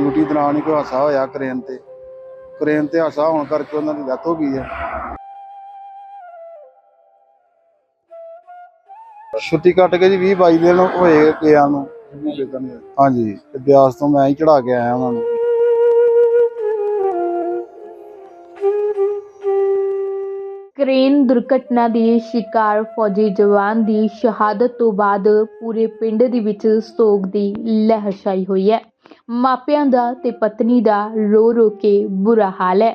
Duty ਦੌਰਾਨ ਹੀ ਕੋਈ ਹਾਦਸਾ ਹੋਇਆ ਕ੍ਰੇਨ ਤੇ। ਕ੍ਰੇਨ ਤੇ ਹਾਦਸਾ ਹੋਣ ਕਰਕੇ ਉਹਨਾਂ ਦੀ ਡੈਥ ਹੋ ਗਈ ਹੈ ਛੁੱਟੀ ਕੱਟ ਕੇ ਜੀ 20 22 ਦਿਨ ਹੋਏ ਗਿਆ ਨੂੰ। ਹਾਂਜੀ, ਤੇ ਬਿਆਸ ਤੋਂ ਮੈਂ ਹੀ ਚੜਾ ਕੇ ਆਇਆ ਉਹਨਾਂ ਨੂੰ। ਕ੍ਰੇਨ ਦੁਰਘਟਨਾ ਦੇ ਸ਼ਿਕਾਰ ਫੌਜੀ ਜਵਾਨ ਦੀ ਸ਼ਹਾਦਤ ਤੋਂ ਬਾਅਦ ਪੂਰੇ ਪਿੰਡ ਦੇ ਵਿੱਚ ਸੋਗ ਦੀ ਲਹਿਰ ਛਾਈ ਹੋਈ ਹੈ। ਮਾਪਿਆਂ ਦਾ ਤੇ ਪਤਨੀ ਦਾ ਰੋ ਰੋ ਕੇ ਬੁਰਾ ਹਾਲ ਹੈ।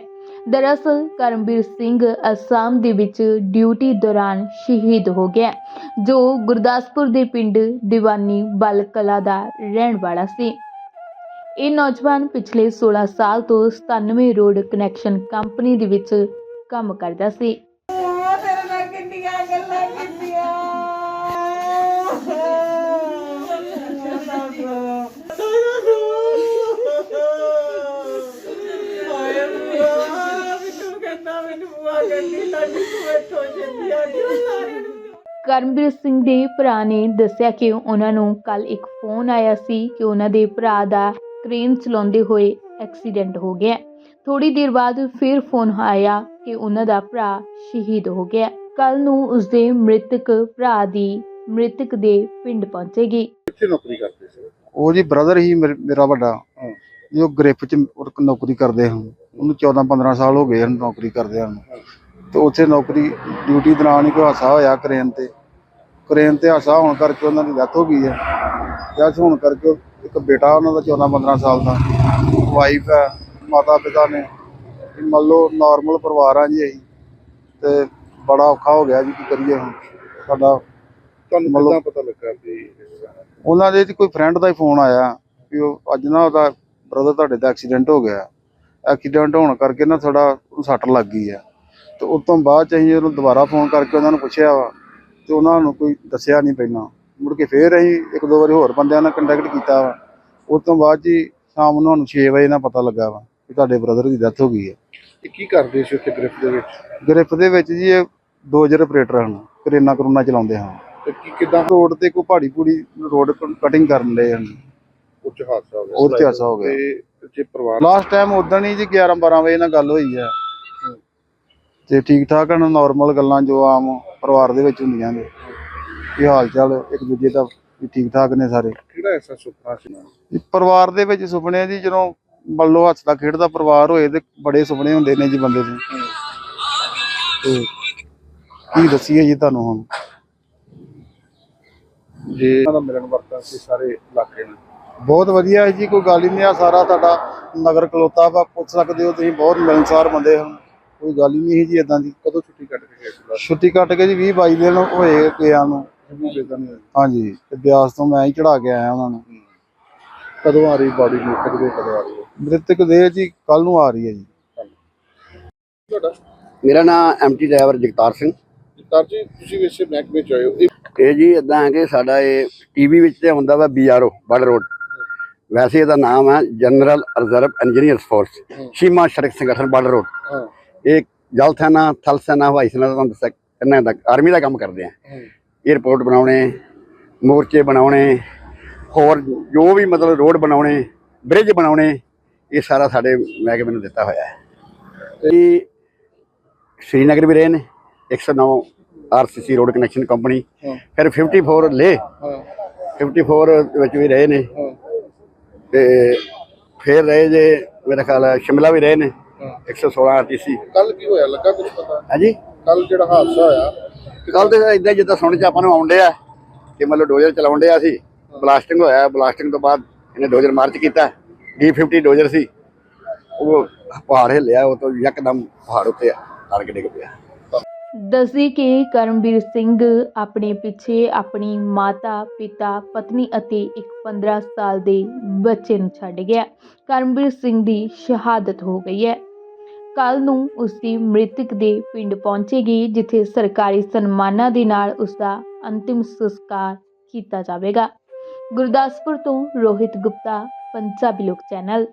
ਦਰਅਸਲ ਕਰਮਵੀਰ ਸਿੰਘ ਅਸਾਮ ਦੇ ਵਿੱਚ ਡਿਊਟੀ ਦੌਰਾਨ ਸ਼ਹੀਦ ਹੋ ਗਿਆ ਜੋ ਗੁਰਦਾਸਪੁਰ ਦੇ ਪਿੰਡ ਦੀਵਾਨੀ ਬਲ ਕਲਾ ਦਾ ਰਹਿਣ ਵਾਲਾ ਸੀ। ਇਹ ਨੌਜਵਾਨ ਪਿਛਲੇ 16 ਸਾਲ ਤੋਂ 97 ਰੋਡ ਕਨੈਕਸ਼ਨ ਕੰਪਨੀ ਦੇ ਵਿੱਚ ਕੰਮ ਕਰਦਾ ਸੀ। ਮੈਨੂੰ ਬੁਆ ਕਹਿੰਦੀ ਲਾਡੀ ਤੂੰ ਇੱਥੋਂ ਛੇਤੀ ਆ ਜਾ ਕਰਮਵੀਰ ਸਿੰਘ ਦੇ ਭਰਾ ਨੇ ਦੱਸਿਆ ਕਿ ਉਹਨਾਂ ਨੂੰ ਕੱਲ ਇੱਕ ਫੋਨ ਆਇਆ ਸੀ ਕਿ ਉਹਨਾਂ ਦੇ ਭਰਾ ਦਾ ਕ੍ਰੇਨ ਚਲਾਉਂਦੇ ਹੋਏ ਐਕਸੀਡੈਂਟ ਹੋ ਗਿਆ। ਥੋੜੀ ਦੇਰ ਬਾਅਦ ਫਿਰ ਫੋਨ ਆਇਆ ਕਿ ਉਹਨਾਂ ਦਾ ਭਰਾ ਸ਼ਹੀਦ ਹੋ ਗਿਆ। ਕੱਲ ਨੂੰ ਉਸਦੇ ਮ੍ਰਿਤਕ ਭਰਾ ਦੀ ਮ੍ਰਿਤਕ ਦੇ ਪਿੰਡ ਪਹੁੰਚੇਗੀ ਕਿੱਥੇ ਨੌਕਰੀ ਕਰਦੇ ਸੀ? ਉਹ ਜੀ ਬ੍ਰਦਰ ਹੀ ਮੇਰੇ- ਮੇਰਾ ਵੱਡਾ। ਜੋ ਗ੍ਰਿਫ ਚ ਉਹ ਨੌਕਰੀ ਕਰਦੇ ਹਨ ਉਹਨੂੰ 14 15 ਸਾਲ ਹੋ ਗਏ ਹਨ ਨੌਕਰੀ ਕਰਦੇ ਹਨ ਤੇ ਉੱਥੇ ਨੌਕਰੀ ਡਿਊਟੀ ਦੌਰਾਨ ਹੀ ਕੋਈ ਹਾਦਸਾ ਹੋਇਆ ਕ੍ਰੇਨ ਤੇ। ਕ੍ਰੇਨ ਤੇ ਹਾਦਸਾ ਹੋਣ ਕਰਕੇ ਉਹਨਾਂ ਦੀ ਡੈਥ ਹੋ ਗਈ ਹੈ। ਡੈਥ ਹੋਣ ਕਰਕੇ ਇੱਕ ਬੇਟਾ ਉਹਨਾਂ ਦਾ 14 15 ਸਾਲ ਦਾ। ਵਾਈਫ ਹੈ ਮਾਤਾ ਪਿਤਾ ਨੇ। ਮੰਨ ਲਓ ਨਾਰਮਲ ਪਰਿਵਾਰ ਆ ਜੀ ਅਸੀਂ। ਤੇ ਬੜਾ ਔਖਾ ਹੋ ਗਿਆ ਜੀ ਕੀ ਕਰੀਏ ਹੁਣ। ਸਾਡਾ ਤੁਹਾਨੂੰ ਕਿੱਦਾਂ ਪਤਾ ਲੱਗਾ ਵੀ? ਉਹਨਾਂ ਦੇ ਕੋਈ ਫਰੈਂਡ ਦਾ ਹੀ ਫੋਨ ਆਇਆ ਵੀ ਉਹ ਅੱਜ ਨਾ ਉਹਦਾ ਬ੍ਰਦਰ ਤੁਹਾਡੇ ਦਾ ਐਕਸੀਡੈਂਟ ਹੋ ਗਿਆ। ਐਕਸੀਡੈਂਟ ਹੋਣ ਕਰਕੇ ਨਾ ਥੋੜਾ ਸੱਟ ਲੱਗ ਗਈ ਆ। ਤੇ ਉਸ ਤੋਂ ਬਾਅਦ ਚ ਅਸੀਂ ਉਹਨੂੰ ਦੁਬਾਰਾ ਫੋਨ ਕਰਕੇ ਉਹਨਾਂ ਨੂੰ ਪੁੱਛਿਆ ਵਾ ਤੇ ਉਹਨਾਂ ਨੂੰ ਕੋਈ ਦੱਸਿਆ ਨਹੀਂ ਪਹਿਲਾਂ। ਮੁੜ ਕੇ ਫੇਰ ਅਸੀਂ ਇੱਕ ਦੋ ਵਾਰੀ ਹੋਰ ਬੰਦਿਆਂ ਨਾਲ ਕੰਟੈਕਟ ਕੀਤਾ ਵਾ। ਉਸ ਤੋਂ ਬਾਅਦ ਹੀ ਸ਼ਾਮ ਨੂੰ ਸਾਨੂੰ 6 ਵਜੇ ਨਾਲ ਪਤਾ ਲੱਗਾ ਵਾ ਕਿ ਤੁਹਾਡੇ ਬ੍ਰਦਰ ਦੀ ਡੈਥ ਹੋ ਗਈ ਹੈ ਇਹ ਕੀ ਕਰਦੇ ਸੀ ਉੱਥੇ ਗ੍ਰਿਫ ਦੇ ਵਿੱਚ? ਗ੍ਰਿਫ ਦੇ ਵਿੱਚ ਜੀ ਇਹ ਡੋਜਰ ਆਪਰੇਟਰ ਹਨ ਕਰੇਨਾ ਕਰੂਨਾ ਚਲਾਉਂਦੇ ਹਨ। ਤੇ ਕੀ ਕਿੱਦਾਂ? ਰੋਡ ਤੇ ਕੋਈ ਪਹਾੜੀ ਪੂੜੀ ਰੋਡ ਕਟਿੰਗ ਕਰਨ ਲਏ ਹਨ। ਉੱਚ ਹਾਦਸਾ ਹੋ ਗਿਆ। ਉਹ 'ਚ ਹਾਦਸਾ ਹੋ ਗਿਆ। ਜੇ ਪਰਿਵਾਰ ਲਾਸਟ ਟਾਈਮ ਉਦੋਂ ਹੀ ਜੀ 11 12 ਵਜੇ ਨਾਲ ਗੱਲ ਹੋਈ ਆ ਤੇ ਠੀਕ ਠਾਕ ਹਨ ਨਾਰਮਲ ਗੱਲਾਂ ਜੋ ਆਮ ਪਰਿਵਾਰ ਦੇ ਵਿੱਚ ਹੁੰਦੀਆਂ ਨੇ। ਕੀ ਹਾਲ ਚਾਲ ਇੱਕ ਦੂਜੇ ਦਾ ਵੀ ਠੀਕ ਠਾਕ ਨੇ ਸਾਰੇ। ਕਿਹੜਾ ਐਸਾ ਸੁਪਨਾ ਸੀ? ਜੀ ਪਰਿਵਾਰ ਦੇ ਵਿੱਚ ਸੁਪਨੇ ਜੀ ਜਦੋਂ ਲਓ ਹੱਸਦਾ ਖੇਡਦਾ ਪਰਿਵਾਰ ਹੋਏ ਤੇ ਬੜੇ ਸੁਪਨੇ ਹੁੰਦੇ ਨੇ ਜੀ ਬੰਦੇ ਦੇ। ਤੇ ਕੀ ਦੱਸੀਏ ਜੀ ਤੁਹਾਨੂੰ ਹੁਣ? ਜੇ ਮਿਲਣ ਵਰਤਨ ਸੀ ਸਾਰੇ ਇਲਾਕੇ ਨੂੰ ਬਹੁਤ ਵਧੀਆ ਹੈ ਜੀ ਕੋਈ ਗੱਲ ਹੀ ਨਹੀਂ ਆ ਸਾਰਾ ਤੁਹਾਡਾ ਨਗਰ ਕਲੋਤਾ ਵਾ ਪੁੱਛ ਸਕਦੇ ਹੋ ਤੁਸੀਂ ਬਹੁਤ ਮਿਲਨਸਾਰ ਬੰਦੇ ਹਨ। ਕੋਈ ਗੱਲ ਹੀ ਨਹੀਂ ਹੈ ਜੀ ਇਦਾਂ ਦੀ ਕਦੋਂ ਛੁੱਟੀ ਕੱਟ ਕੇ ਗਏ ਛੁੱਟੀ ਕੱਟ ਕੇ ਜੀ 20 22 ਦਿਨ ਹੋਏ ਗਿਆ ਨੂੰ। ਹਾਂਜੀ ਤੇ ਬਿਆਸ ਤੋਂ ਮੈਂ ਹੀ ਚੜਾ ਕੇ ਆਇਆ ਉਹਨਾਂ ਨੂੰ। ਕਦੋਂ ਆ ਰਹੀ ਬਾਡੀ ਨੂੰ ਕਦੋਂ ਕਦੋਂ ਆ ਰਹੀ ਹੈ? ਮ੍ਰਿਤਕ ਦੇ ਜੀ ਕੱਲ ਨੂੰ ਆ ਰਹੀ ਹੈ ਜੀ। ਤੁਹਾਡਾ? ਮੇਰਾ ਨਾਮ ਐਮਟੀ ਡਰਾਈਵਰ ਜਗਤਾਰ ਸਿੰਘ। ਜਗਤਾਰ ਜੀ ਤੁਸੀਂ ਇਸੇ ਮਹਿਕਮੇ ਚ ਆਏ ਹੋ। ਇਹ ਇਹ ਜੀ ਇਦਾਂ ਹੈ ਕਿ ਸਾਡਾ ਇਹ ਟੀਵੀ ਵਿੱਚ ਤੇ ਹੁੰਦਾ ਵਾ ਬੀਆਰਓ ਬੜ ਰੋਡ। ਵੈਸੇ ਇਹਦਾ ਨਾਮ ਹੈ ਜਨਰਲ ਰਿਜ਼ਰਵ ਇੰਜੀਨੀਅਰਸ ਫੋਰਸ ਸੀਮਾ ਸੜਕ ਸੰਗਠਨ ਬੜ ਰੋਡ। ਇਹ ਜਲ ਸੈਨਾ ਥਲ ਸੈਨਾ ਹਵਾਈ ਸੈਨਾ ਦਾ ਦੱਸਿਆ ਇਹਨਾਂ ਦਾ ਆਰਮੀ ਦਾ ਕੰਮ ਕਰਦੇ ਆ। 에ਅਰਪੋਰਟ ਬਣਾਉਣੇ ਮੋਰਚੇ ਬਣਾਉਣੇ ਹੋਰ ਜੋ ਵੀ ਮਤਲਬ ਰੋਡ ਬਣਾਉਣੇ ਬ੍ਰਿਜ ਬਣਾਉਣੇ ਇਹ ਸਾਰਾ ਸਾਡੇ ਮਹਿਕਮੇ ਨੂੰ ਦਿੱਤਾ ਹੋਇਆ ਹੈ। ਇਹ ਸ਼੍ਰੀਨਗਰ ਵੀ ਰਹੇ ਨੇ 109 ਆਰਸੀਸੀ ਰੋਡ ਕਨੈਕਸ਼ਨ ਕੰਪਨੀ। ਫਿਰ 54 ਲੇ ਹਾਂ। 54 ਦੇ ਵਿੱਚ ਵੀ ਰਹੇ ਨੇ। ਤੇ ਫਿਰ ਰਹੇ ਜੇ ਮੇਰਾ ਖਿਆਲ ਹੈ ਸ਼ਿਮਲਾ ਵੀ ਰਹੇ ਨੇ ਹਾਂ। 116 ਆਰਟੀਸੀ। ਕੱਲ ਕੀ ਹੋਇਆ? ਲੱਗਾ ਕੁਝ ਪਤਾ? ਹਾਂਜੀ? ਕੱਲ ਜਿਹੜਾ ਹਾਦਸਾ ਹੋਇਆ ਕੱਲ ਤੇ ਇਦਾਂ ਜਿੱਦਾਂ ਸੁਣ ਚ ਆਪਾਂ ਨੂੰ ਆਉਂਦੇ ਆ ਕਿ ਮਤਲਬ ਡੋਜ਼ਰ ਚਲਾਉਣ ਡਿਆ ਸੀ ਬਲਾਸਟਿੰਗ ਹੋਇਆ ਬਲਾਸਟਿੰਗ ਤੋਂ ਬਾਅਦ ਇਹਨੇ ਡੋਜ਼ਰ ਮਾਰਚ ਕੀਤਾ D50 ਡੋਜ਼ਰ ਸੀ। ਉਹ ਪਹਾੜ ਹਿੱਲਿਆ ਉਹ ਤੋਂ ਯਕਦਮ ਪਹਾੜ ਉੱਤੇ ਅੜ ਕੇ ਡਿੱਗ ਪਿਆ। ਦੱਸੀ ਕਿ ਕਰਮਵੀਰ ਸਿੰਘ ਆਪਣੇ ਪਿੱਛੇ ਆਪਣੀ ਮਾਤਾ, ਪਿਤਾ, ਪਤਨੀ ਅਤੇ ਇੱਕ 15 ਸਾਲ ਦੇ ਬੱਚੇ ਨੂੰ ਛੱਡ ਗਿਆ। ਕਰਮਵੀਰ ਸਿੰਘ ਦੀ ਸ਼ਹਾਦਤ ਹੋ ਗਈ ਹੈ। ਕੱਲ ਨੂੰ ਉਸ ਦੀ ਮ੍ਰਿਤਕ ਦੇ ਪਿੰਡ ਪਹੁੰਚੇਗੀ, ਜਿੱਥੇ ਸਰਕਾਰੀ ਸਨਮਾਨਾਂ ਦੇ ਨਾਲ ਉਸ ਦਾ ਅੰਤਿਮ ਸੰਸਕਾਰ ਕੀਤਾ ਜਾਵੇਗਾ। ਗੁਰਦਾਸਪੁਰ ਤੋਂ ਰੋਹਿਤ ਗੁਪਤਾ, ਪੰਜਾਬੀ ਲੋਕ ਚੈਨਲ।